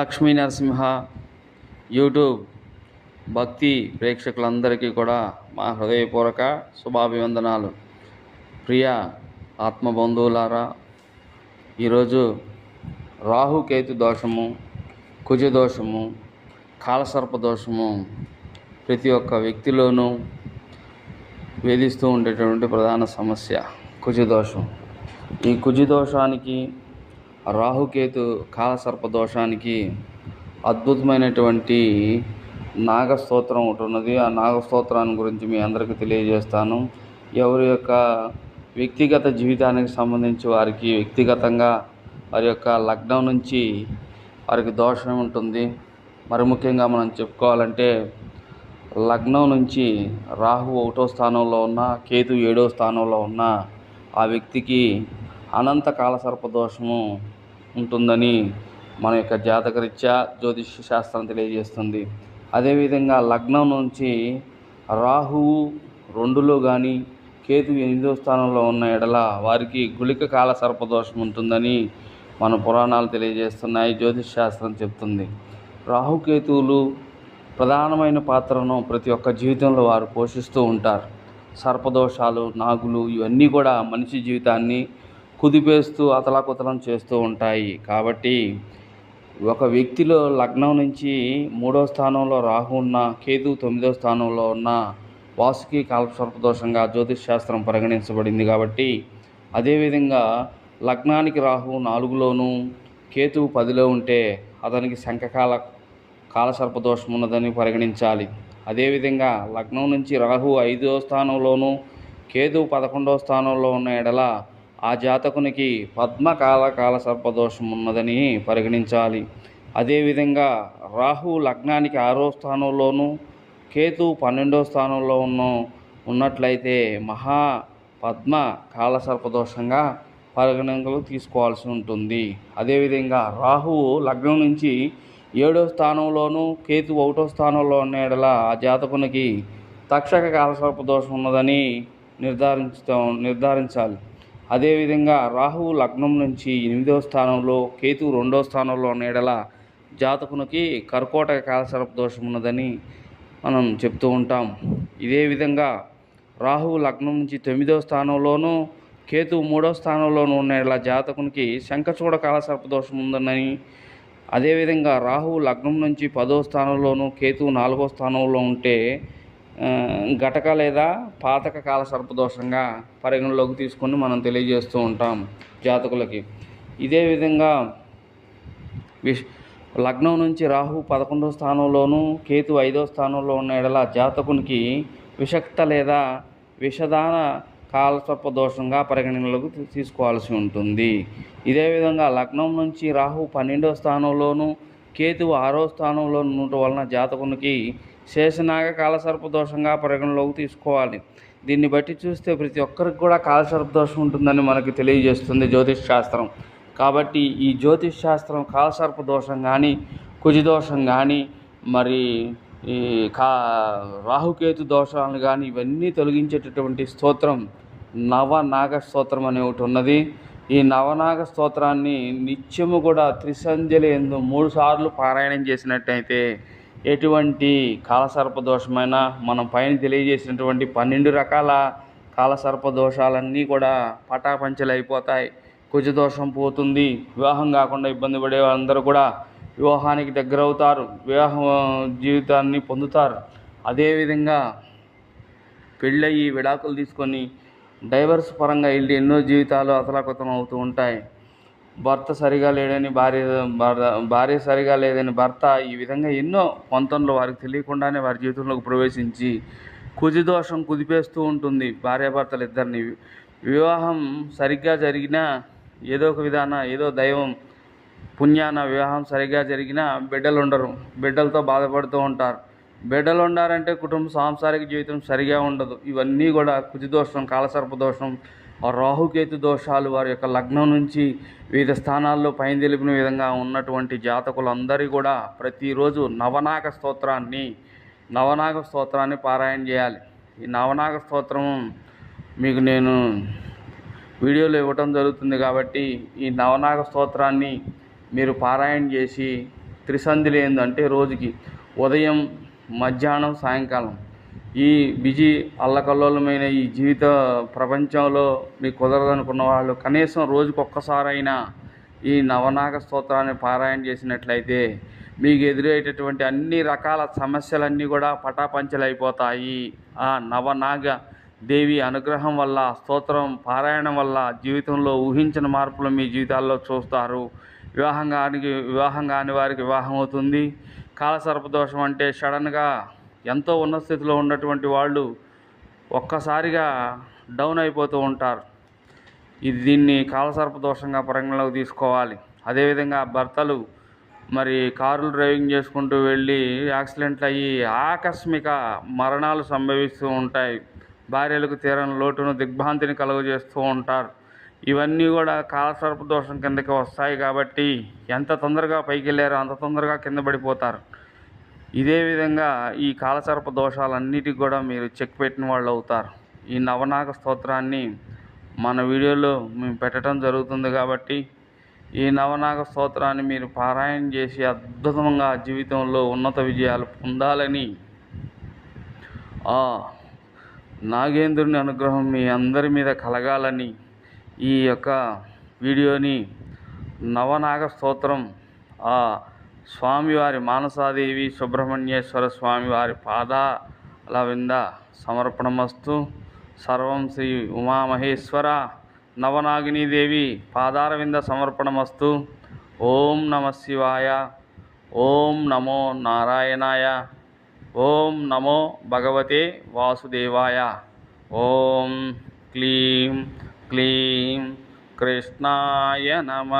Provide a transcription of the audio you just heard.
Lakshmi Narasimha YouTube భక్తి ప్రేక్షకులందరికీ కూడా మా హృదయపూర్వక శుభాభివందనాలు. ప్రియ ఆత్మబంధువులారా ఈరోజు రాహుకేతు దోషము కుజ దోషము కాలసర్ప దోషము ప్రతి ఒక్క వ్యక్తిలోనూ వేధిస్తూ ఉండేటటువంటి ప్రధాన సమస్య కుజదోషం ఈ కుజదోషానికి రాహుకేతు కాలసర్ప దోషానికి అద్భుతమైనటువంటి నాగస్తోత్రం ఒకటి ఉన్నది. ఆ నాగస్తోత్రాన్ని గురించి మీ అందరికీ తెలియజేస్తాను. ఎవరి యొక్క వ్యక్తిగత జీవితానికి సంబంధించి వారికి వ్యక్తిగతంగా వారి యొక్క లగ్నం నుంచి వారికి దోషం ఉంటుంది. మరి ముఖ్యంగా మనం చెప్పుకోవాలంటే లగ్నం నుంచి రాహు ఒకటో స్థానంలో ఉన్న కేతు ఏడో స్థానంలో ఉన్న ఆ వ్యక్తికి అనంత కాల సర్పదోషము ఉంటుందని మన యొక్క జాతకరీత్యా జ్యోతిష శాస్త్రం తెలియజేస్తుంది. అదేవిధంగా లగ్నం నుంచి రాహువు రెండులో కానీ కేతు ఎనిమిదో స్థానంలో ఉన్న ఎడల వారికి గుళిక కాల సర్పదోషం ఉంటుందని మన పురాణాలు తెలియజేస్తున్నాయి జ్యోతిష్ శాస్త్రం చెప్తుంది. రాహుకేతువులు ప్రధానమైన పాత్రను ప్రతి ఒక్క జీవితంలో వారు పోషిస్తూ ఉంటారు. సర్పదోషాలు నాగులు ఇవన్నీ కూడా మనిషి జీవితాన్ని కుదిపేస్తూ అతలాకుతలం చేస్తూ ఉంటాయి. కాబట్టి ఒక వ్యక్తిలో లగ్నం నుంచి మూడో స్థానంలో రాహు ఉన్న కేతు తొమ్మిదో స్థానంలో ఉన్న వాసుకి కాలసర్పదోషంగా జ్యోతిష్ శాస్త్రం పరిగణించబడింది కాబట్టి అదేవిధంగా లగ్నానికి రాహు నాలుగులోను కేతువు పదిలో ఉంటే అతనికి శంఖకాల కాలసర్పదోషం ఉన్నదని పరిగణించాలి. అదేవిధంగా లగ్నం నుంచి రాహు ఐదో స్థానంలోనూ కేతు పదకొండవ స్థానంలో ఉన్న ఎడల ఆ జాతకునికి పద్మకాల కాల సర్పదోషం ఉన్నదని పరిగణించాలి అదేవిధంగా రాహు లగ్నానికి ఆరో స్థానంలోనూ కేతు పన్నెండో స్థానంలో ఉన్న ఉన్నట్లయితే మహా పద్మ కాల సర్పదోషంగా పరిగణనలు తీసుకోవాల్సి ఉంటుంది. అదేవిధంగా రాహువు లగ్నం నుంచి ఏడో స్థానంలోనూ కేతు ఒకటో స్థానంలో ఉన్న ఎడల ఆ జాతకునికి తక్షక కాలసర్ప దోషం ఉన్నదని నిర్ధారించుతాం నిర్ధారించాలి. అదేవిధంగా రాహువు లగ్నం నుంచి ఎనిమిదవ స్థానంలో కేతు రెండో స్థానంలో ఉన్న జాతకునికి కర్కోటక కాలసర్ప దోషం ఉన్నదని మనం చెప్తూ ఉంటాం. ఇదే విధంగా రాహువు లగ్నం నుంచి తొమ్మిదవ స్థానంలోనూ కేతు మూడో స్థానంలోనూ ఉన్న జాతకునికి శంఖచూడ కాలసర్ప దోషం ఉందని అదేవిధంగా రాహువు లగ్నం నుంచి పదో స్థానంలోనూ కేతు నాలుగో స్థానంలో ఉంటే ఘటక లేదా పాతక కాల సర్పదోషంగా పరిగణలోకి తీసుకొని మనం తెలియజేస్తూ ఉంటాం జాతకులకి. ఇదే విధంగా విష్ లగ్నం నుంచి రాహు పదకొండో స్థానంలోనూ కేతు ఐదో స్థానంలో ఉన్న ఎడల జాతకునికి విషక్త లేదా విషదాన కాలసర్ప దోషంగా పరిగణనలోకి తీసుకోవాల్సి ఉంటుంది. ఇదే విధంగా లగ్నం నుంచి రాహు పన్నెండో స్థానంలోను కేతువు ఆరో స్థానంలో ఉండటం వలన జాతకునికి శేషనాగ కాలసర్ప దోషంగా పరిగణలోకి తీసుకోవాలి. దీన్ని బట్టి చూస్తే ప్రతి ఒక్కరికి కూడా కాలసర్ప దోషం ఉంటుందని మనకు తెలియజేస్తుంది జ్యోతిష్ శాస్త్రం. కాబట్టి ఈ జ్యోతిష్ శాస్త్రం కాలసర్ప దోషం కానీ కుజిదోషం కానీ మరి ఈ కా రాహుకేతు దోషాలను కానీ ఇవన్నీ తొలగించేటటువంటి స్తోత్రం నవనాగ స్తోత్రం అనే ఒకటి ఉన్నది. ఈ నవనాగ స్తోత్రాన్ని నిత్యము కూడా త్రిసంధ్యలు ఎందు మూడు సార్లు పారాయణం చేసినట్టయితే ఎటువంటి కాలసర్ప దోషమైన మనం పైన తెలియజేసినటువంటి పన్నెండు రకాల కాలసర్ప దోషాలన్నీ కూడా పటాపంచలు అయిపోతాయి. కుజదోషం పోతుంది వివాహం కాకుండా ఇబ్బంది పడే వాళ్ళందరూ కూడా వివాహానికి దగ్గర అవుతారు వివాహ జీవితాన్ని పొందుతారు. అదేవిధంగా పెళ్ళయి విడాకులు తీసుకొని డైవర్స్ పరంగా వెళ్ళి ఎన్నో జీవితాలు అతలాకుతం అవుతూ ఉంటాయి. భర్త సరిగా లేడని భార్య భార్య- భార్య సరిగా లేదని భర్త ఈ విధంగా ఎన్నో పొంతంలో వారికి తెలియకుండానే వారి జీవితంలోకి ప్రవేశించి కుజిదోషం కుదిపేస్తూ ఉంటుంది భార్యాభర్తలు ఇద్దరిని వివాహం సరిగ్గా జరిగినా ఏదో ఒక విధాన ఏదో దైవం పుణ్యాన వివాహం సరిగ్గా జరిగినా బిడ్డలు ఉండరు బిడ్డలతో బాధపడుతూ ఉంటారు. బిడ్డలు ఉండారంటే కుటుంబ సాంసారిక జీవితం సరిగా ఉండదు. ఇవన్నీ కూడా కుజిదోషం కాలసర్ప దోషం రాహుకేతు దోషాలు వారి యొక్క లగ్నం నుంచి వివిధ స్థానాల్లో పైన తెలిపిన విధంగా ఉన్నటువంటి జాతకులందరూ కూడా ప్రతిరోజు నవనాగ స్తోత్రాన్ని నవనాగ స్తోత్రాన్ని పారాయణ చేయాలి. ఈ నవనాగ స్తోత్రం మీకు నేను వీడియోలో ఇవ్వటం జరుగుతుంది కాబట్టి ఈ నవనాగ స్తోత్రాన్ని మీరు పారాయణ చేసి త్రిసంధి ఏంటంటే రోజుకి ఉదయం మధ్యాహ్నం సాయంకాలం ఈ బిజీ అల్లకల్లోలమైన ఈ జీవిత ప్రపంచంలో మీకు కుదరదనుకున్న వాళ్ళు కనీసం రోజుకు ఒక్కసారైనా ఈ నవనాగ స్తోత్రాన్ని పారాయణ చేసినట్లయితే మీకు ఎదురయ్యేటటువంటి అన్ని రకాల సమస్యలన్నీ కూడా పటాపంచలైపోతాయి. ఆ నవనాగ దేవి అనుగ్రహం వల్ల స్తోత్రం పారాయణం వల్ల జీవితంలో ఊహించిన మార్పులు మీ జీవితాల్లో చూస్తారు. వివాహం కానికి వివాహం కాని వారికి వివాహం అవుతుంది. కాలసర్పదోషం అంటే సడన్గా ఎంతో ఉన్నత స్థితిలో ఉన్నటువంటి వాళ్ళు ఒక్కసారిగా డౌన్ అయిపోతూ ఉంటారు. ఇది దీన్ని కాలసర్ప దోషంగా పరిగణలోకి తీసుకోవాలి. అదేవిధంగా భర్తలు మరి కారులు డ్రైవింగ్ చేసుకుంటూ వెళ్ళి యాక్సిడెంట్లు అయ్యి ఆకస్మిక మరణాలు సంభవిస్తూ ఉంటాయి. భార్యలకు తీరని లోటును దిగ్భ్రాంతిని కలుగజేస్తూ ఉంటారు. ఇవన్నీ కూడా కాలసర్ప దోషం కిందకి వస్తాయి కాబట్టి ఎంత తొందరగా పైకి వెళ్ళారో అంత తొందరగా కింద పడిపోతారు. ఇదే విధంగా ఈ కాలసర్ప దోషాలన్నిటికి కూడా మీరు చెక్ పెట్టిన వాళ్ళు అవుతారు. ఈ నవనాగ స్తోత్రాన్ని మన వీడియోలో మేము పెట్టడం జరుగుతుంది కాబట్టి ఈ నవనాగ స్తోత్రాన్ని మీరు పారాయణ చేసి అద్భుతంగా జీవితంలో ఉన్నత విజయాలు పొందాలని ఆ నాగేంద్రుని అనుగ్రహం మీ అందరి మీద కలగాలని ఈ యొక్క వీడియోని నవనాగ స్తోత్రం ఆ స్వామివారి మానసాదేవి సుబ్రహ్మణ్యేశ్వర స్వామివారి పాదాల వింద సమర్పణమస్తు. సర్వం శ్రీ ఉమామహేశ్వర నవనాగినీదేవి పాదార వింద సమర్పణమస్తు. ఓం నమ శివాయ. ఓం నమో నారాయణాయ. ఓం నమో భగవతే వాసుదేవాయ. ఓం క్లీం క్లీం కృష్ణాయ నమ.